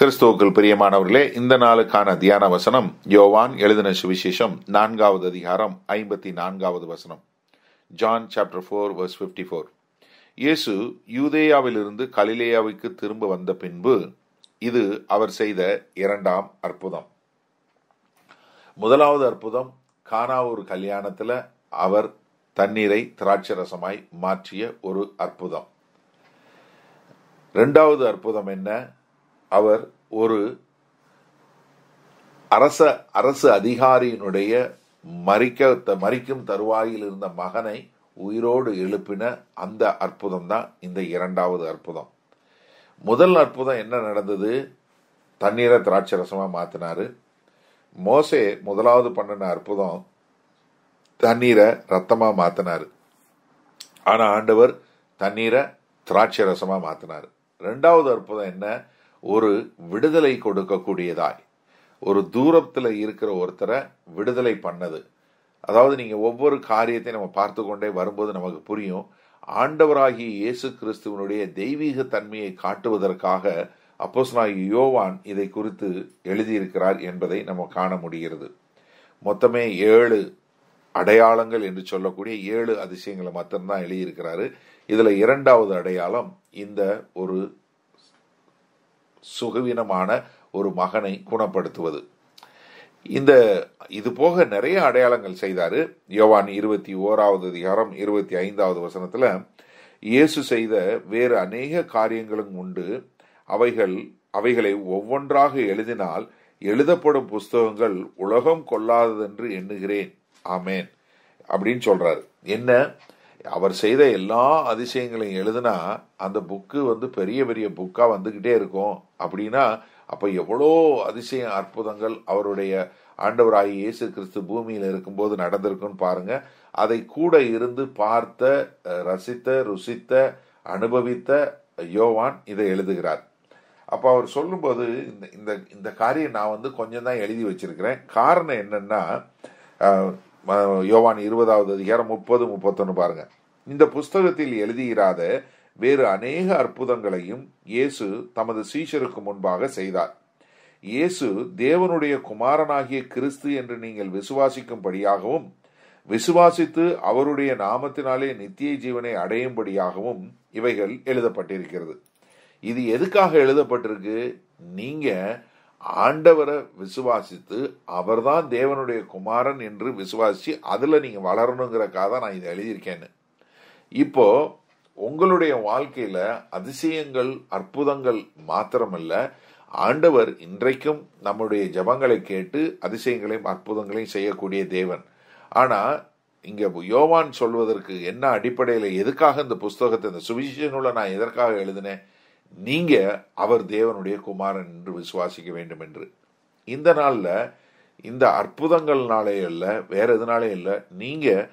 கிறிஸ்துவுக்குள் பிரியமானவர்களே இந்த நாளுக்கான தியான வசனம் யோவான் எழுதின சுவிசேஷம் நான்காவது அதிகாரம் ஐம்பத்தி நான்காவது வசனம். John chapter four verse fifty four இயேசு யூதேயாவிலிருந்து கலிலேயாவுக்கு திரும்ப வந்த பின்பு இது அவர் செய்த இரண்டாம் அற்புதம். முதலாவது அற்புதம் கானா ஒரு அவர் தண்ணீரை திராட்சரசமாய் மாற்றிய ஒரு அற்புதம். ரெண்டாவது அற்புதம் என்ன? அவர் ஒரு அரச அரசு அதிகாரியினுடைய மறிக்க மறிக்கும் தருவாயில் இருந்த மகனை உயிரோடு எழுப்பின அந்த அற்புதம் தான் இந்த இரண்டாவது அற்புதம். முதல் அற்புதம் என்ன நடந்தது? தண்ணீரை திராட்சை ரசமா மாத்தினாரு. மோசே முதலாவது பண்ணின அற்புதம் தண்ணீரை ரத்தமா மாத்தினாரு. ஆனா ஆண்டவர் தண்ணீரை திராட்சை ரசமா மாத்தினாரு. ரெண்டாவது அற்புதம் என்ன? ஒரு விடுதலை கொடுக்கக்கூடியதாய். ஒரு தூரத்தில் இருக்கிற ஒருத்தரை விடுதலை பண்ணது. அதாவது நீங்கள் ஒவ்வொரு காரியத்தையும் நம்ம பார்த்து கொண்டே வரும்போது நமக்கு புரியும். ஆண்டவராகிய இயேசு கிறிஸ்துவனுடைய தெய்வீக தன்மையை காட்டுவதற்காக அப்போஸ்னாகி யோவான் இதை குறித்து எழுதியிருக்கிறார் என்பதை நம்ம காண முடிகிறது. மொத்தமே ஏழு அடையாளங்கள் என்று சொல்லக்கூடிய ஏழு அதிசயங்களை மாத்திரம்தான் எழுதியிருக்கிறாரு. இதுல இரண்டாவது அடையாளம் இந்த ஒரு சுகவீனமான ஒரு மகனை குணப்படுத்துவது. இந்த இது போக நிறைய அடையாளங்கள் செய்தார். யோவான் இருபத்தி ஓராவது அதிகாரம் இருபத்தி ஐந்தாவது வசனத்தில் இயேசு செய்த வேறு அநேக காரியங்களும் உண்டு. அவைகள் அவைகளை ஒவ்வொன்றாக எழுதினால் எழுதப்படும் புஸ்தகங்கள் உலகம் கொள்ளாததென்று எண்ணுகிறேன். ஆமேன். அப்படின்னு சொல்றாரு. என்ன? அவர் செய்த எல்லா அதிசயங்களையும் எழுதுனா அந்த புக்கு வந்து பெரிய பெரிய புக்கா வந்துகிட்டே இருக்கும். அப்படின்னா அப்ப எவ்வளோ அதிசய அற்புதங்கள் அவருடைய ஆண்டவராகி இயேசு கிறிஸ்து பூமியில் இருக்கும்போது நடந்திருக்குன்னு பாருங்க. அதை கூட இருந்து பார்த்த ரசித்த ருசித்த அனுபவித்த யோவான் இதை எழுதுகிறார். அப்ப அவர் சொல்லும்போது இந்த இந்த இந்த காரியம் நான் வந்து கொஞ்சம் தான் எழுதி வச்சிருக்கிறேன். காரணம் என்னன்னா யோவான் இருபதாவது அதிகாரம் முப்பது முப்பத்தொன்னு பாருங்க. இந்த புஸ்தகத்தில் எழுதியிராத வேறு அநேக அற்புதங்களையும் இயேசு தமது சீஷருக்கு முன்பாக செய்தார். இயேசு தேவனுடைய குமாரனாகிய கிறிஸ்து என்று நீங்கள் விசுவாசிக்கும்படியாகவும் விசுவாசித்து அவருடைய நாமத்தினாலே நித்திய ஜீவனை அடையும்படியாகவும் இவைகள் எழுதப்பட்டிருக்கிறது. இது எதுக்காக எழுதப்பட்டிருக்கு? நீங்க ஆண்டவரை விசுவாசித்து அவர்தான் தேவனுடைய குமாரன் என்று விசுவாசித்து அதுல நீங்க வளரணுங்கிறக்காக தான் நான் இதை எழுதியிருக்கேன்னு. இப்போ உங்களுடைய வாழ்க்கையில அதிசயங்கள் அற்புதங்கள் மாத்திரமல்ல ஆண்டவர் இன்றைக்கும் நம்முடைய ஜபங்களை கேட்டு அதிசயங்களையும் அற்புதங்களையும் செய்யக்கூடிய தேவன். ஆனா இங்க யோவான் சொல்வதற்கு என்ன அடிப்படையில எதுக்காக இந்த புஸ்தகத்தை இந்த சுவிசேஷனுள்ள நான் எதற்காக எழுதினேன்? நீங்க அவர் தேவனுடைய குமாரன் என்று விசுவாசிக்க வேண்டும் என்று. இந்த நாளில் இந்த அற்புதங்கள்னாலே அல்ல வேற எதுனாலே இல்ல நீங்க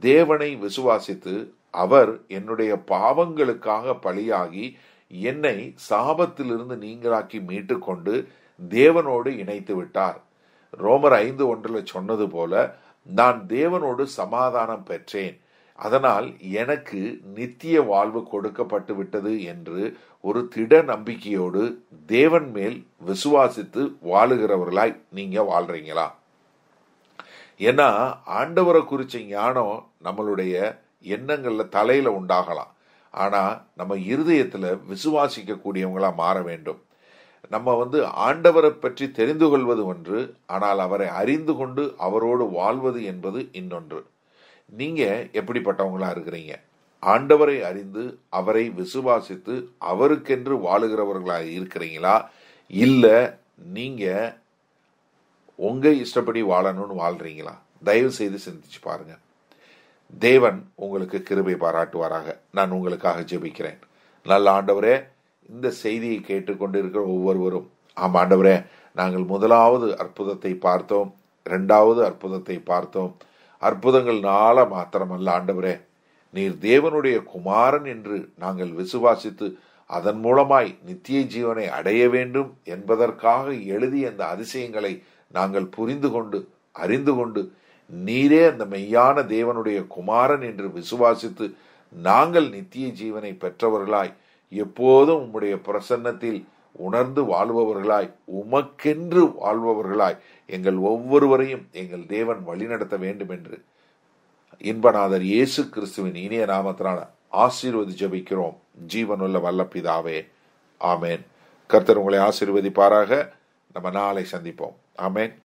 தேவனை விசுவாசித்து அவர் என்னுடைய பாவங்களுக்காக பலியாகி என்னை சாபத்திலிருந்து நீங்களாக்கி மீட்டு கொண்டு தேவனோடு இணைத்து விட்டார். ரோமர் ஐந்து ஒன்றில் சொன்னது போல நான் தேவனோடு சமாதானம் பெற்றேன். அதனால் எனக்கு நித்திய வாழ்வு கொடுக்கப்பட்டு விட்டது என்று ஒரு திட நம்பிக்கையோடு தேவன் மேல் விசுவாசித்து வாழுகிறவர்களாய் நீங்க வாழ்றீங்களா? ஏன்னா ஆண்டவரை குறிச்ச ஞானம் நம்மளுடைய எண்ணங்கள்ல தலையில உண்டாகலாம். ஆனா நம்ம இருதயத்துல விசுவாசிக்க கூடியவங்களா மாற வேண்டும். நம்ம வந்து ஆண்டவரை பற்றி தெரிந்து கொள்வது ஒன்று ஆனால் அவரை அறிந்து கொண்டு அவரோடு வாழ்வது என்பது இன்னொன்று. நீங்க எப்படிப்பட்டவங்களா இருக்கிறீங்க? ஆண்டவரை அறிந்து அவரை விசுவாசித்து அவருக்கென்று வாழுகிறவர்களாக இருக்கிறீங்களா? இல்ல நீங்க உங்க இஷ்டப்படி வாழணும்னு வாழ்றீங்களா? தயவு செய்து சிந்திச்சு பாருங்க. தேவன் உங்களுக்கு கிருபை பாராட்டுவாராக. நான் உங்களுக்காக ஜெபிக்கிறேன். நல்ல ஆண்டவரே இந்த செய்தியை கேட்டுக்கொண்டு இருக்கிற ஒவ்வொருவரும் ஆம் ஆண்டவரே நாங்கள் முதலாவது அற்புதத்தை பார்த்தோம் இரண்டாவது அற்புதத்தை பார்த்தோம் அற்புதங்கள் நாள மாத்திரமல்ல ஆண்டவரே. நீர் தேவனுடைய குமாரன் என்று நாங்கள் விசுவாசித்து அதன் மூலமாய் நித்திய ஜீவனை அடைய வேண்டும் என்பதற்காக எழுதிய அந்த அதிசயங்களை நாங்கள் புரிந்து கொண்டு அறிந்து கொண்டு நீரே அந்த மெய்யான தேவனுடைய குமாரன் என்று விசுவாசித்து நாங்கள் நித்திய ஜீவனை பெற்றவர்களாய் எப்போதும் உம்முடைய பிரசன்னத்தில் உணர்ந்து வாழ்பவர்களாய் உமக்கென்று வாழ்பவர்களாய் எங்கள் ஒவ்வொருவரையும் எங்கள் தேவன் வழிநடத்த வேண்டும் என்று இன்பநாதர் இயேசு கிறிஸ்துவின் இனிய நாமத்தினால ஆசீர்வதி ஜபிக்கிறோம். ஜீவனுள்ள வல்லப்பிதாவே. ஆமேன். கர்த்தர் உங்களை ஆசீர்வதிப்பாராக. நம்ம நாளை சந்திப்போம். ஆமேன்.